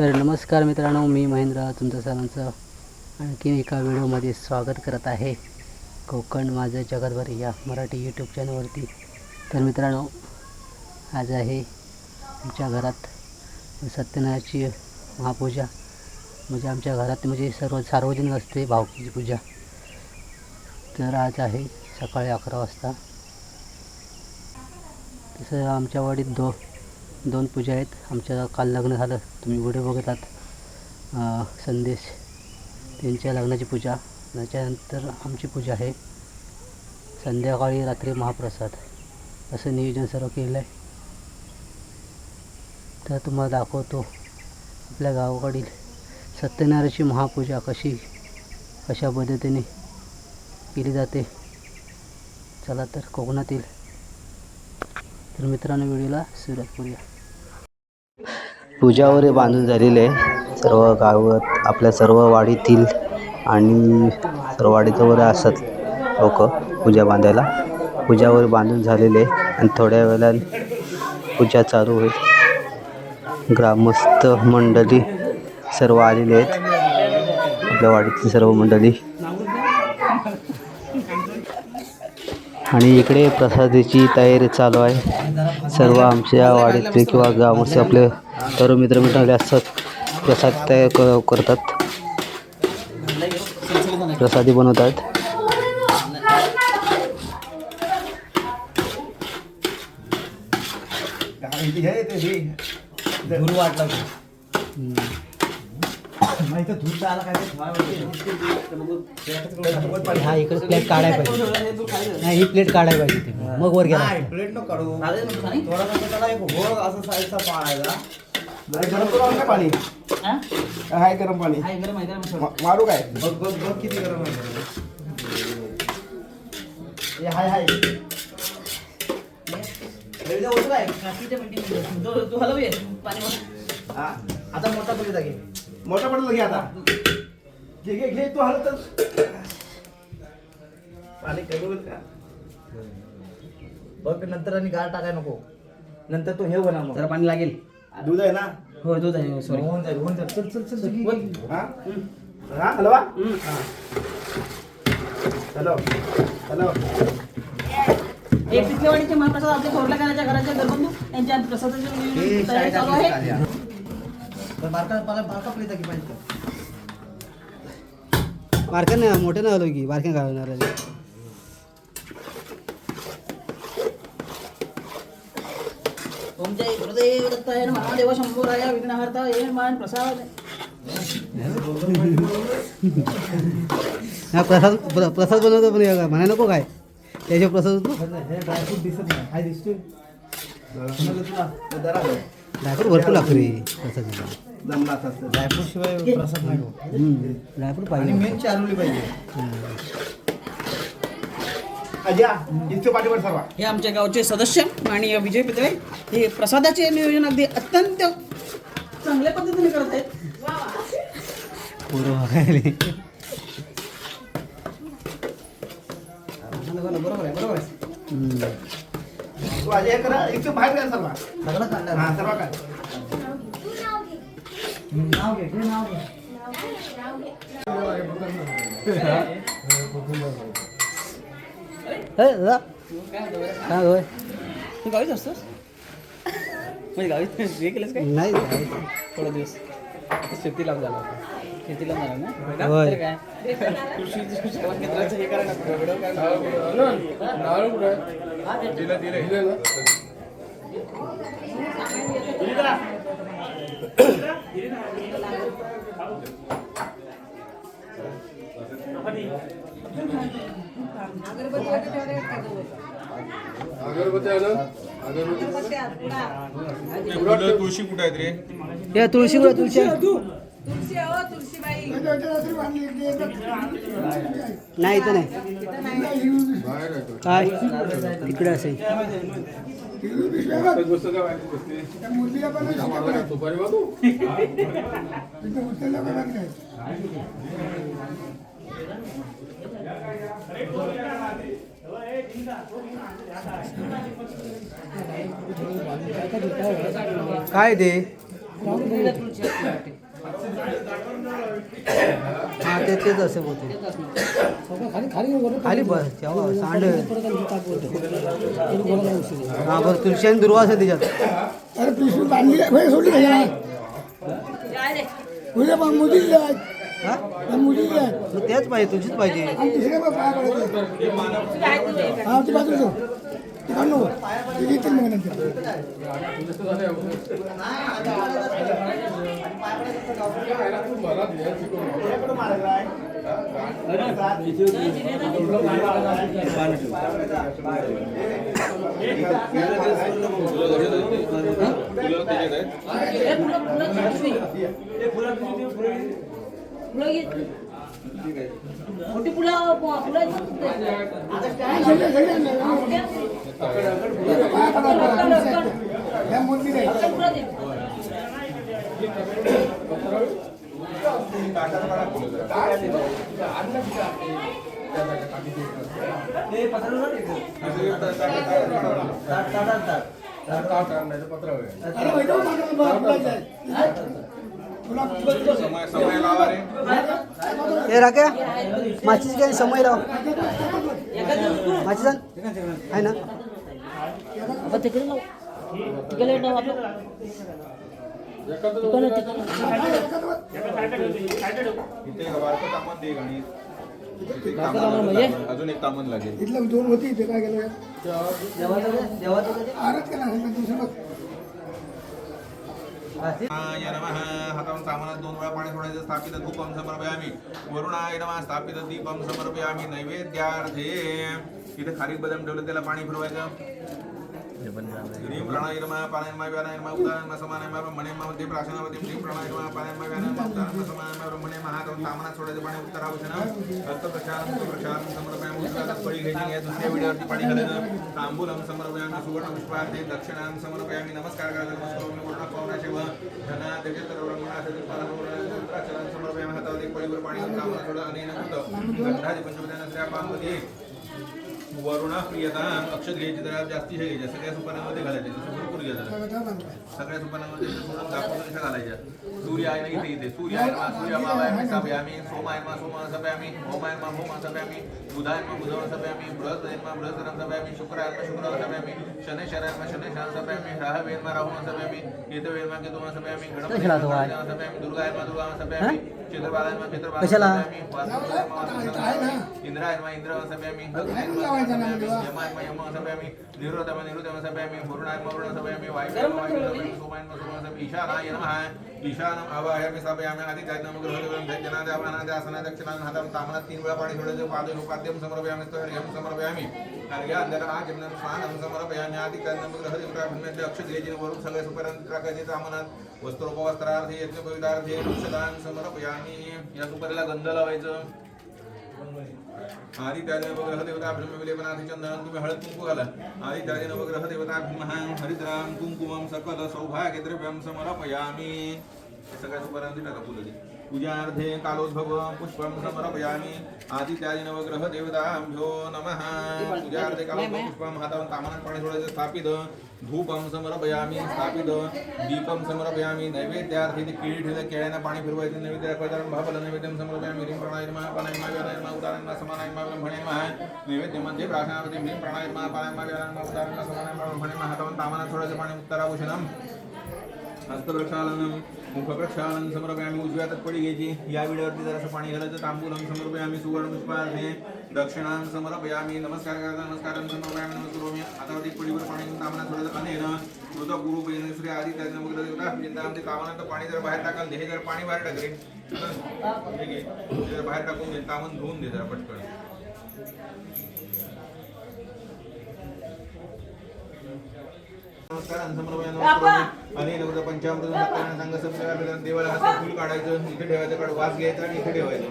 तर नमस्कार मित्रांनो मी महेंद्र तुमचं सर्वांचं आणखी एका व्हिडिओमध्ये स्वागत करत आहे. कोकण माझं जगतभर या मराठी यूट्यूब चॅनलवरती तर मित्रांनो आज आहे आमच्या घरात सत्यनारायणाची महापूजा. म्हणजे आमच्या घरात म्हणजे सर्व सार्वजनिक असते भावकीची पूजा. तर आज आहे सकाळी अकरा वाजता. तसं आमच्या वाडीत दो दोन पूजा आहेत. आमच्या काल लग्न झालं. तुम्ही व्हिडिओ बघत आहात संदेश. त्यांच्या लग्नाची पूजा. त्याच्यानंतर आमची पूजा आहे. संध्याकाळी रात्री महाप्रसाद. असं नियोजन सर्व केलेलं आहे. तर तुम्हाला दाखवतो आपल्या गावाकडील सत्यनारायणची महापूजा कशी कशा पद्धतीने केली जाते. चला तर कोकणातील. तर मित्रांनो व्हिडिओला सुरुवात करूया. पूजा वगैरे बांधून झालेली आहे. सर्व गावात आपल्या सर्व वाडीतील आणि सर्व वाडीत वगैरे असतात लोक पूजा बांधायला. पूजा वगैरे बांधून झालेले आहे आणि थोड्या वेळाने पूजा चालू होईल. ग्रामस्थ मंडळी सर्व आलेले आहेत. आपल्या वाडीतील सर्व मंडळी. आणि इकडे प्रसादाची तयारी चालू आहे. सर्व आमच्या वाडीतले किंवा गावचे आपले सर्व मित्र मित्रांले असतात प्रसाद तयार क करतात. प्रसादी बनवतात. हा इकडे प्लेट काढायला पाहिजे. नाही ही प्लेट काढायला पाहिजे ती. मग वर गेला. प्लेट नको काढू. थोडा असं साईडचा पाळायचा. जरा गरम करू आणू का पाणी. हाय गरम पाणी मा- मारू काय? बघ बघ बघ किती गरम आहे. हे हाय हाय. काय? हा, आता मोठा पडला घे. मोठा पडला घे आता. घे घे घे तू हलत. पाणी कमी होईल का? बघ नंतर आणि गाळ टाकाय नको. नंतर तो हे होणार मग. जरा पाणी लागेल. दूध आहे ना? हो दूध आहे सॉरी होऊन जाईल होऊन जाईल. चल चल चल घे, घे. हा? हा हॅलो हॅलो. हॅलो. एक पिकलेवाडीचे महाप्रसाद आमच्या थोरल्या कानाच्या घराच्या घरबंधू यांच्या प्रसादाची तयारी चालू आहे बारका बारका बारका प्लेट की पाहिजे? बारक्या नाही मोठे नाही आलो की बारक्या घालणार तुमच्या गुरुदेव दत्ताय महादेव शंभूराया विघ्नहर्ता ये मान प्रसाद हा प्रसाद प्र- प्रसाद बनवतो पण हे म्हणा नको काय? त्याच्या प्रसाद होतो? हे ड्रायफ्रूट दिसत नाही हाय दिसतोय समजलं तुला जरा ड्रायफ्रूट भरपूर लागतो रे प्रसाद जमला असतं ड्रायफ्रूट शिवाय प्रसाद नाही होत. ड्रायफ्रूट आणि पाहिजे. मेन चारवली पाहिजे. अजा इथं पाठीवर सर्वा हे आमच्या गावचे सदस्य आणि विजय पितळे हे प्रसादाचे नियोजन अगदी अत्यंत चांगल्या पद्धतीने करत आहेत. बरोबर आहे बरोबर आहे हम्म. तू अजय करा इथं बाहेर काय सर्वा. सगळं काढलं हा सर्वा काय नाव घे घे. नाव घे. ए, दादा. काय होय तू गावीच असतोस म्हणजे गावीत हे केलंस काय नाही थोडा दिवस शेतीला झाला होता शेतीला झाला ना होय. तर काय कृषी सेवा केंद्राचं हे करा ना व्हिडिओ तुळशी कुठे आहेत रे या तुळशी कुठं तुळशी. नाही इथं नाही. काय? इकडे असेल. काय ते? हा ते तेच असे होते खाली बस तेव्हा सांड. हा बरं तुळशी आणि दुर्वा असेल त्याच्यात अरे पिशवी बांधली आहे. सोडली उद्या आहेत हा? आहेत. मग तेच पाहिजे तुझीच पाहिजे आणि तिसरे पण पाया पडायचे हा ती बाजू जाऊ. ती काढू ती घेतील मग नंतर. मोठी फुलं. फुलं सगळे सगळे आणले. हे राख्या माचीच काय समय राव. आण. आहे ना? अजून एक तामण लागेल. इथलं दोन होती ते काय केलं? आरच केला असेल तर दुसरं हातावरून सामानात दोन वेळा पाणी सोडायचं स्थापित धूपम समर्पयामी. वरुणाय नमः. स्थापित दीपम समर्पयामी. नैवेद्यार्थे इथे खारीक बदाम ठेवलं त्याला पाणी फिरवायचं ह्रीं प्राणाय नमः पानाय नमः व्यानाय नमः उदानाय नमः समानाय नमः ब्रह्मणे नमः ते प्राशनावती ह्रीं प्राणाय नमः पानाय नमः व्यानाय नमः उदानाय नमः समानाय नमः ब्रह्मणे नमः हातावरून सामानात सोडायचं पाणी उत्तरावशन हस्त प्रशालन प्रशालन समर्पयामी उजव्यात फळी घ्यायची या दुसऱ्या विड्यावरती पाणी घालायचं तांबूलम समर्पयामी सुवर्ण पुष्पार्थे दक्षिणां समर्पयामी नमस्कार करायचा नमस्कार पूर्ण पवनाचे व धना त्याच्यात ब्रह्मणाचं समर्पयामी हातावर एक वरुणा प्रियता अक्षत घ्यायची जरा जास्ती हे घ्यायच्या सगळ्या सुपानामध्ये घालायचे घ्यायचं सगळ्या सोडून दाखवून कशा घालायच्या सूर्य आहे ना इथे इथे सूर्य आहे मा सूर्य मावाय सभयामी सोम आहे मा सोम सभयामी होम आहे मा होम सभयामी बुध आहे मा बुध सभयामी बृहस्पती आहे मा बृहस्पती सभयामी शुक्र आहे मा शुक्र सभयामी शनै शर आहे मा शनै शान सभयामी राह वेद मा राहू सभयामी केतु वेद मा केतु सभयामी गणपती कशाला तो आहे? सभयामी दुर्गा आहे मा दुर्गा सभयामी चित्रबाला आहे मा चित्रबाला कशाला? सभयामी वासुदेव आहे मा आहे ना. इंद्र आहे मा इंद्र सभयामी आहे यम सभयामी निरोधम निरोधम सभयामी वरुणाय वरुण सभयामी वायु वायु सभयामी सोमाय सोमाय सभयामी ईशानाय नमः ईशानम आवाहयामि हातं तामनात तीन वेळा पाणी सोडायचं पादे उपाद्यम समर्पयामि स्तोर्यम समर्पयामि। अर्घ्य अंधकरा जिम्नं स्नानं समर्पयामि आदि जायनम ग्रहदेवता भिन्नते अक्षत घ्यायची वरून सगळे सुपर्यंत टाकायचे तामनात वस्त्रोपवस्त्रार्थे यज्ञ पवित्रार्थे वृक्षदान समर्पयामि। या सुपारीला गंध लावायचं। आदि त्याने नवग्रह देवता ब्रह्मविलेपनाथि चंदन तुम्ही हळद कुंकू घाला. आदि त्याने नवग्रह देवता महान हरिद्राम कुंकुमम सकल सौभाग्य द्रव्यम समर्पयामी सगळ्या सुपारांती टाका फुलं. पूजार्थे कालोद्भव पुष्पम समर्पयामी। आदि त्याने नवग्रह देवताभ्यो नमः। पूजार्थे कालोद्भव पुष्पम हातावरून तामनात पाणी सोडायचं स्थापित। धूपम समर्पयामी स्थापित। दीपम समर्पयामी नैवेद्यार्थे ते केळी ठेवलं केळ्यांना पाणी फिरवायचं नैवेद्य दाखवायचं भाफल नैवेद्यम समर्पयामी। ह्रीं प्राणाय नमः पानाय नमः व्यानाय नमः उदानाय नमः समानाय नमः ब्रह्मणे नमः। नैवेद्यमध्ये प्रार्थनावती ह्रीं प्राणाय नमः पानाय नमः व्यानाय नमः उदानाय नमः समानाय नमः ब्रह्मणे नमः हातावरून तामनात सोडायचं पाणी उत्तराभूषणम हस्तप्रक्षालनं मुखप्रक्षालन आम्ही उजव्या हातात पडी घ्यायची. या वेळेवरती जरासं पाणी घालायचं. तांबूल तांबूलं आम्ही सुवर्ण पुष्पार्थे दक्षिणां आम्ही नमस्कार करता नमस्कार समर्पय आम्ही नमस्कार मी आता हातावरती पडीवर पाणी तामनात सोडायचं अनेन मृत गुरु बहिणी श्री आदी त्या नमग्र देवता जिंदा आमचे पाणी जर बाहेर टाकाल हे जर पाणी बाहेर टाकले बाहेर टाकून घे तामन धुवून दे जरा पटकन नमस्कार समर्पया नमस्कार आणि नवदा पंचामृत सत्यानं संघ सप्तका देवाला हातात फुल काढायचं इथे ठेवायचं काढ वास घ्यायचा आणि इथे ठेवायचं.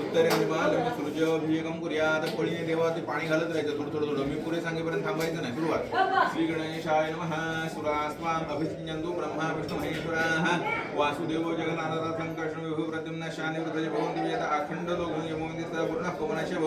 उत्तरे लग्न सूर्य अभिषेकम कुर्यात पळीने देवावरती पाणी घालत राहायचं थोडं थोडं थोडं. मी पुरे सांगेपर्यंत थांबायचं नाही सुरुवात. श्री गणेशाय नमः सुरास्वाम ब्रह्मा विष्णु महेश्वराः वासुदेवो जगन्नाथ संकर्षण विभू प्रद्युम्न शानि वृद्धज भवन्ति वेद अखण्ड लोक यमोदित पूर्ण पवनशव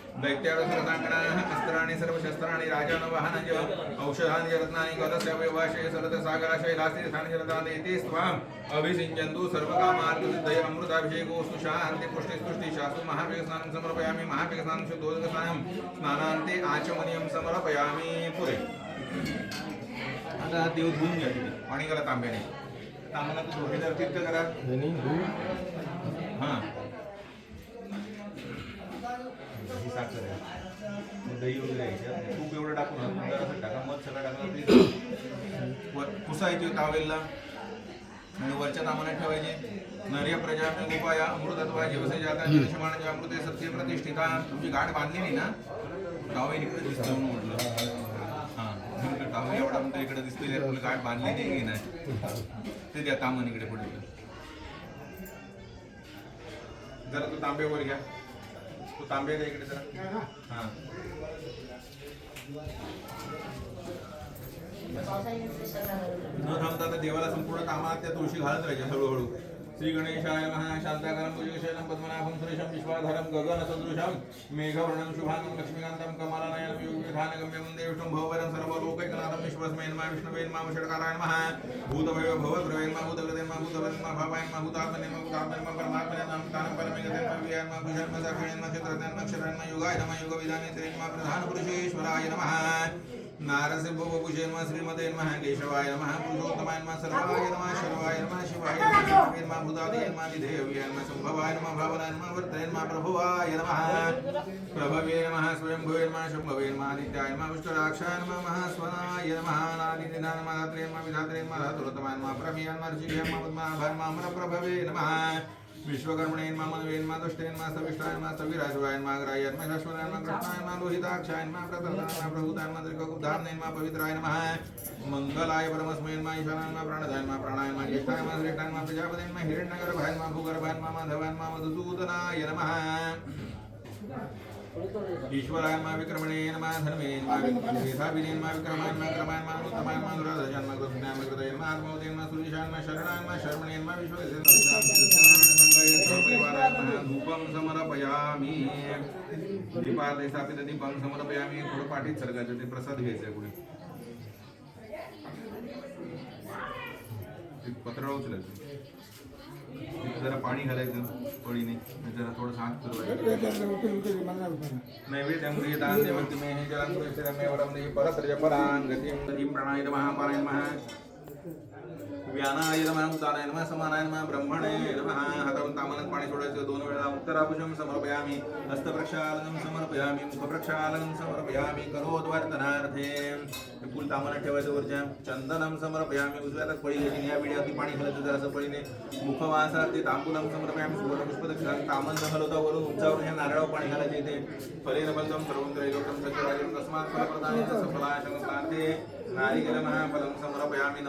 दैत्यारसरसाङ्गणाः अस्त्राणि सर्वशस्त्राणि राजान वाहनज औषधानि रत्नानि गदस्य वैवाशय सरतसागराशैलास्तीर्थानि जलदानि ते स्वाम् अभिषिञ्चन्तु सर्वकामार्थसिद्धय अमृताभिषेकोऽस्तु शान्ति पुष्टिस्तुष्टि शास्तु महावेगस्नानं समर्पयामि महावेगस्नानं शुद्धोदकस्नानं स्नानान्ते आचमनीयं समर्पयामि पुरे। आता देव धुवून घ्या पाणी करा तांब्याने. तांब्याला करा. हां. साखर आहे. दही वगैरे याच्यात. तूप एवढं टाकून जरासं टाका मध सगळं टाकलं तरी वर पुसायचे तावेलला. आणि वरच्या तामाने ठेवायचे. नर्य प्रजा गोपाया अमृतत्वा जेवसे जाता अमृते सत्य प्रतिष्ठिता. तुमची गाठ बांधली नाही ना? तावेल इकडे दिसतं म्हणून म्हटलं. हां तावेल एवढा म्हणतो इकडे दिसतोय तुला गाठ बांधली नाही की नाही? ते द्या तामन इकडे पुढे. जरा तू तांब्यावर घ्या. तू तांबे द्या इकडे जरा. हां न थांबता आता देवाला संपूर्ण कामात त्या तुळशी घालत राहायच्या हळूहळू. श्री गणेशाय महा पद्मनाभं सुरेशं विश्वाधरं गगनसदृशं मेघवर्णं शुभांगं लक्ष्मीकान्तं कमलानयनं योगविधानगम्यं वन्दे विष्णुं भववरं सर्वलोकैकनाथं विश्वस्मैन्मा विष्णुवेन्मा षट्कारायणमः भूतभैव भवद्रवेन्मा भूतगतेन्मा भूतवरेन्मा भावायन्मा भूतात्मनेन्मा भूतात्मनेन्मा परमात्मनेन्मा तानं परमेगतेन्मा वियन्मा भुजन्मा साक्षिणेन्मा क्षेत्रज्ञान्मा क्षरन्मा योगाय नमः युगविधाने त्रेन्मा प्रधानपुरुषेश्वराय नमः। नारसिंहभूषेन्मा श्रीमतेन्मा केशवाय नमः पुरुषोत्तमाय नमः सर्वाय नमः शर्वाय नमः शिवाय नमः शिवेन्मा भूतादयन्मा विधेयव्यान्मा संभवाय नमः भावनाय नमः वर्तयन्मा प्रभुवाय नमः प्रभवे नमः स्वयंभुवे नमः शम्भवे नमः आदित्याय नमः विष्णुराक्षाय नमः महास्वनाय नमः नादिनिधान नमः धात्रे नमः विधात्रे नमः धातुरतमाय नमः प्रभेय नमः ऋषिभ्य नमः पद्माभय नमः अमरप्रभवे नमः। विश्वकर्मणेन नमः मनवे नमः दुष्टे नमः सविष्टाय नमः सविराजवाय नमः अग्राय नमः शाश्वताय नमः कृष्णाय नमः लोहिताक्षाय नमः प्रतरताय नमः प्रभुताय नमः त्रिककुब्धाम्ने नमः पवित्राय नमः मंगलाय परमस्मै नमः ईशानाय नमः प्राणदाय नमः प्राणाय नमः ज्येष्ठाय नमः श्रेष्ठाय नमः प्रजापते नमः हिरण्यगर्भाय नमः भूगर्भाय नमः माधवाय नमः मधुसूदनाय नमः। ईश्वराय नमः विक्रमणे नमः धर्मे नमः मेधाविने नमः विक्रमाय नमः क्रमाय नमः उत्तमाय नमः अनुराधाय नमः कृष्णाय नमः कृतये नमः आत्मवते नमः सुरीशाय नमः शरणाय नमः शर्मणे नमः विश्वसंगाय नमः धूपं समर्पयामि। दीपार्थी स्थापित दीपं समर्पयामि थोडं पाठीत सरकायचं ते प्रसाद घ्यायचं आहे पुढे ते पत्र उचलायचं जरा पाणी घालायचं पळीने जरा थोडं हात फिरवायचं. नैवेद्यं दान देवन्ति मे जलं सुरक्षितं मे वरं देहि परत्रज परां गतिं दधिं प्रणाय नमः पाराय नमः. व्यानाय नमः उदानाय नमः समानाय नमः ब्रह्मणे नमः। हातावरून तामनात पाणी सोडायचं दोन वेळा उत्तराभुषं समर्पयामि। हस्तप्रक्षालनं समर्पयामि मुखप्रक्षालनं समर्पयामि करोद्वर्तनार्थे। फुल तामनात ठेवायचं वरच्या। चंदनं समर्पयामि उजव्या हातात पळी घ्यायची या वेळी पाणी घालायचं जरासं पळीने मुखवासात ते तांबूलं समर्पयामि सुवर्णपुष्पदक्षिणां तामन न हलवता वरून उंचावरून ह्या नारळावर पाणी घालायचं इथे। फलेन बलदं सर्वं त्रैलोक्यं सत्यराजं तस्मात् फलप्रदानेन सफलाय शंकान्ते नारिकेलमः फलं समर्पयामि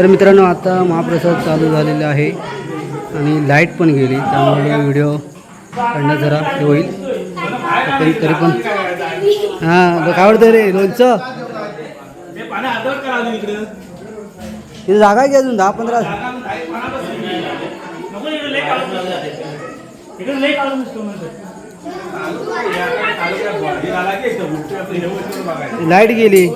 तर मित्रांनो आता महाप्रसाद चालू झालेला आहे आणि लाइट पण गेली त्यामुळे व्हिडिओ काढणं जरा हे होईल. तरी तरी पण हां काय आवडतं रे लोणचं? इथे जागा आहे की अजून दहा पंधरा? लाइट गेली.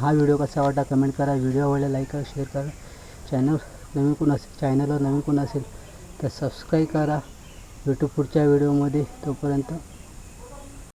हा व्हिडिओ कसा वाटला कमेंट करा. व्हिडिओ आवडला लाईक करा शेअर करा. चॅनल नवीन कोण असेल चॅनलवर नवीन कोण असेल तर सबस्क्राईब करा. भेटू पुढच्या व्हिडिओमध्ये तोपर्यंत